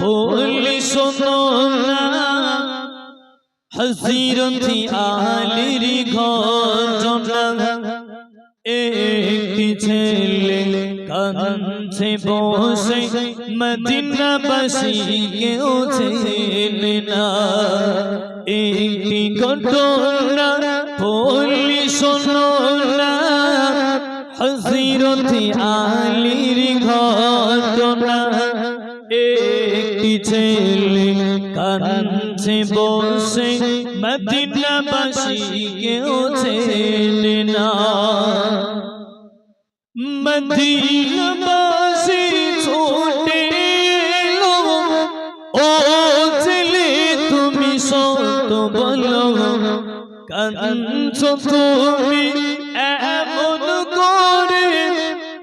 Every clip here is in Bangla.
বলি শোনো না হসিরতি আলির ঘটনা একটি ছেলে কাঁদছে বসে মদিনাবাসী কেউ ছেলে না একটি ঘটনা কাঁদছে বসে মদিনাবাসী কেউ ছেলে না মদিনাবাসী ছোটে ও ছেলে তুমি সত বলো। কাঞ্চ তুমি এমন করে,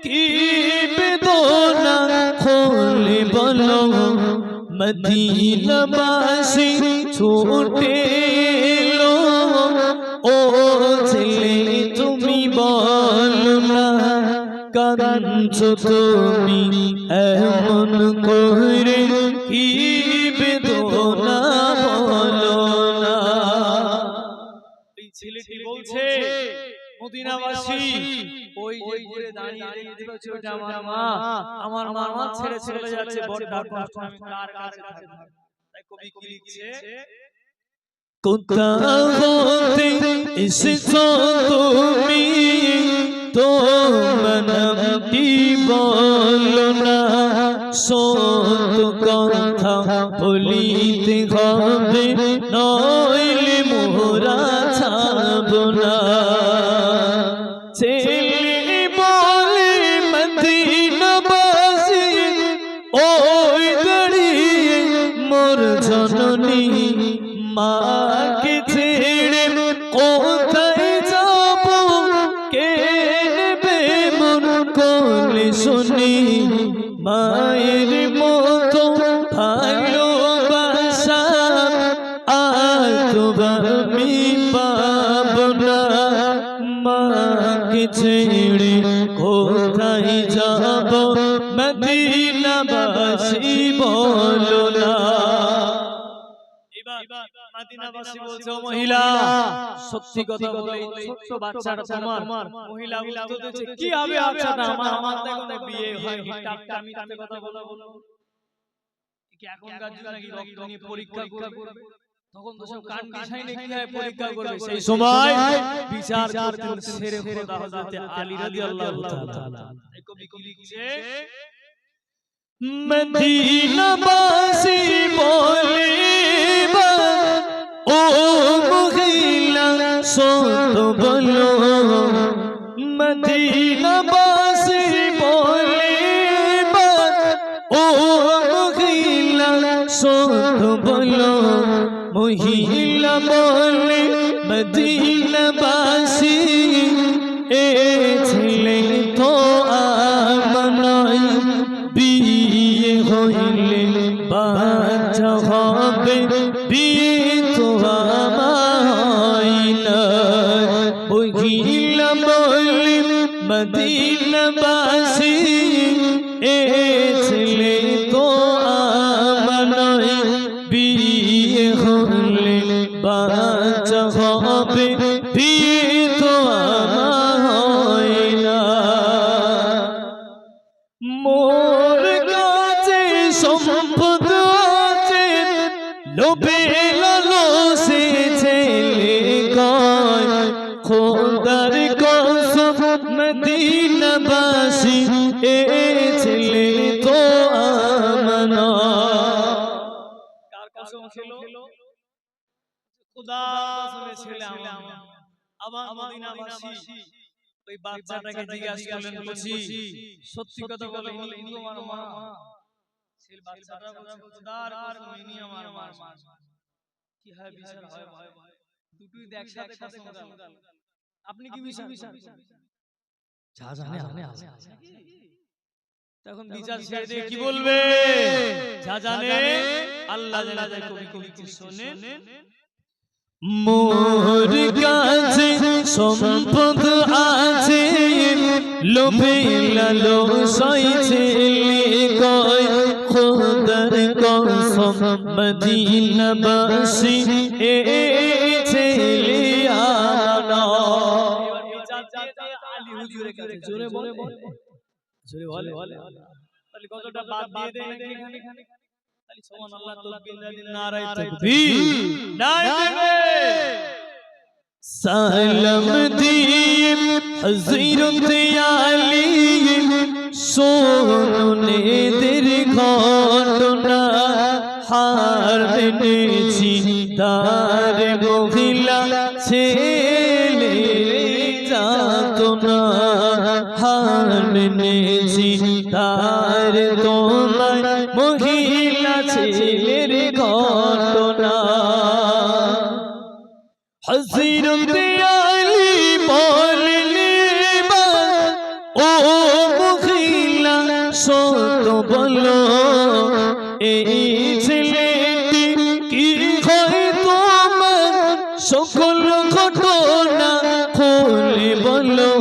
কি বেদনা খোলে বলো। মদিনাবাসী ছোটে লো ও ছেলে তুমি বল না। কারণ তুমি এমন করে কি মদিনাবাসী ওই যে ঘুরে দাঁড়িয়ে দেখতে পাচ্ছি ওটা আমার মা আমার মা আমার ছেড়ে চলে যাচ্ছে বড় কষ্ট আমি কার কাছে তাই কবি কি লিখছে? কোথা হতে এসেছ তুমি তোমার নামটি বলো না সত কথা বলিতে হবে নইলে মাকে ছেড়ে কোথায় যাব? কে নেবে মন কোলে শুনি? মায়ের মতো ভালোবাসা আর তো আমি পাব না। মাকে ছেড়ে কোথায় যাব? মদিনাবাসী বলো না। মদিনাবাসী বলছে মহিলা সত্যি কথা বলে এই বাচ্চাটা তোমার। মহিলা উত্তর দিচ্ছে কি হবে বাচ্চাটা আমার আমার তো বিয়ে হয়নি ডাক্তার আমি কথা বলা বলো কি এখনকার যুগে নাকি রক্ত নিয়ে পরীক্ষা করবে? তখন তো সব কান বিছাই নাকি হয় পরীক্ষা করবে। সেই সময় বিচার করতেন শেরে খোদা হযরত আলী রাদিয়াল্লাহু তাআলা। এই কবি কি লিখছে? মদিনাবাসী বলে ও মহিলা সত বলো, মদিনাবাসী বলে ও মহিলা সত বলো, মহিলা বলে মদিনাবাসী। এ ছেলে মহিলা বলে মদিনাবাসী এ ছেলে খেলো খোদা কসমে ছেলে আমার মদিনাবাসী। ওই বাচ্চাটাকে জিজ্ঞাসা করলেন বলছি সত্যি কথা বলে ইনি তোমার মা। সেই বাচ্চাটা বলছে খোদার কসম ইনি আমার মা। কি হয় বিচার হয় ভয় ভয় দুটোই একসাথে কসম গাল। আপনি কি বিচার যা জানে আমি তখন বিচার ছেড়ে দিয়ে কি বলবে? যা জানে? আল্লাহ জানে কবি কবি শোনেন। মোর কাছে সম্পদ আছে লোভে লালো সইছে কয় খোদার মদিনাবাসী এ ছেলে আনা আলী হুজুরের কাছে জোরে বলে জোরে বলে তাহলে কতটা বাদ দিয়ে নাকি এখানে? তাহলে সুবহানাল্লাহ তাকবীর দিন নারায়ে তাকবীর। নারায়ে সালাম দিয়ে হজরত আলী সোননে দের ঘটনা। হার মেনেছি তার মহিলা ছেলে যাতনা। হার মেনেছি তার তোমার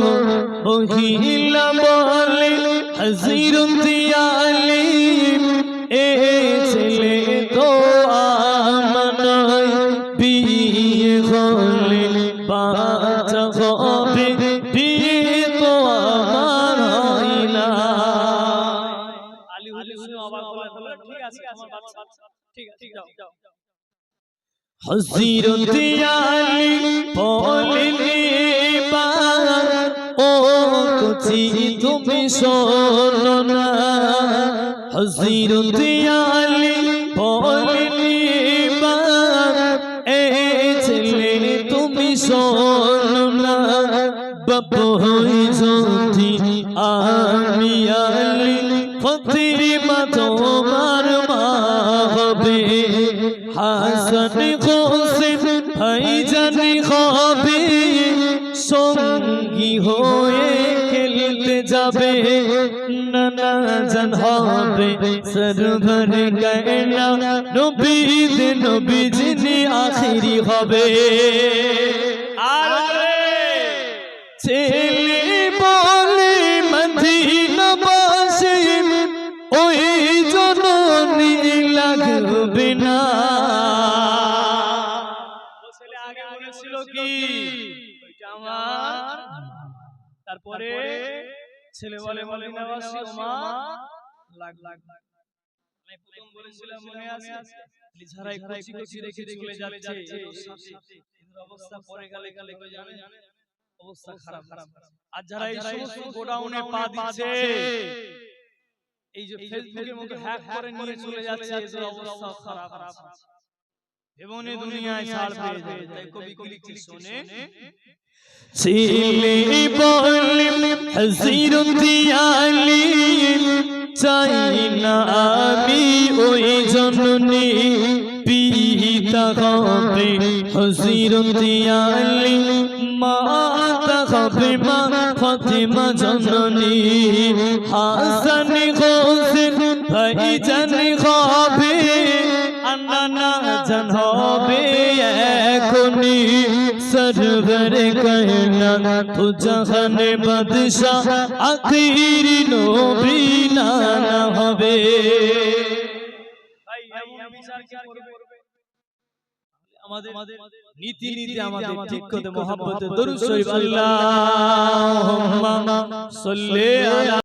বলো মহিলা বলে হজরত আলী এ ছেলে তো আমানয়, বিয়ে হলে বাচ্চা হবে বিয়ে ঠিক আছে ঠিক আছে হজরত আলী কুচি, তুমি শোনো না। হজরত আলী বললে এ ছেলে তুমি শোনো না। বাপ হই যদি আমি আলী ফতিমা তোমার মা হবে। হোসেন যাবে নানা হবে। সরভর গয়না নবীদ নবী, যিনি আখিরি হবে। ছেলে বলে ওই জননী লাগবে না। তারপরে? ছেলে বলে বলে নবাসী ওমা লাগ লাগ। আমি প্রথম বলেছিলাম মনে আছে লিঝারাই কচি কচি রেখে চলে যাচ্ছে এদের অবস্থা পরে গেলে গেলে কেউ জানে? অবস্থা খারাপ খারাপ। আর যারা এই সমস্ত গোডাউনে পা দিচ্ছে এই যে ফেসবুকের মতো হ্যাক করে নিয়ে চলে যাচ্ছে এদের অবস্থা খারাপ। খারাপ। এমনি দুনিয়ায় ছাড় পেয়ে যাবে। তাই কবি কি লিখছে শোনে ছেলে বলে হজরত আলী চাই না আমি ওই জননী পিতা হবে মাতা মা ফাতিমা ফাতিমা জননী হাসান হোসেন ভাই জান হবে আন্না জান হবে এখনি সরবর কয়না তু জাহান বাদশাহ, আখির নবী নানা হবে। ভাই, এমন বিচার কি করবে? আমাদের নীতি নীতি আমাদের ঠিক করতে মোহাম্মতে দরুদ শরীফ আল্লাহুম্মা সাল্লি আলা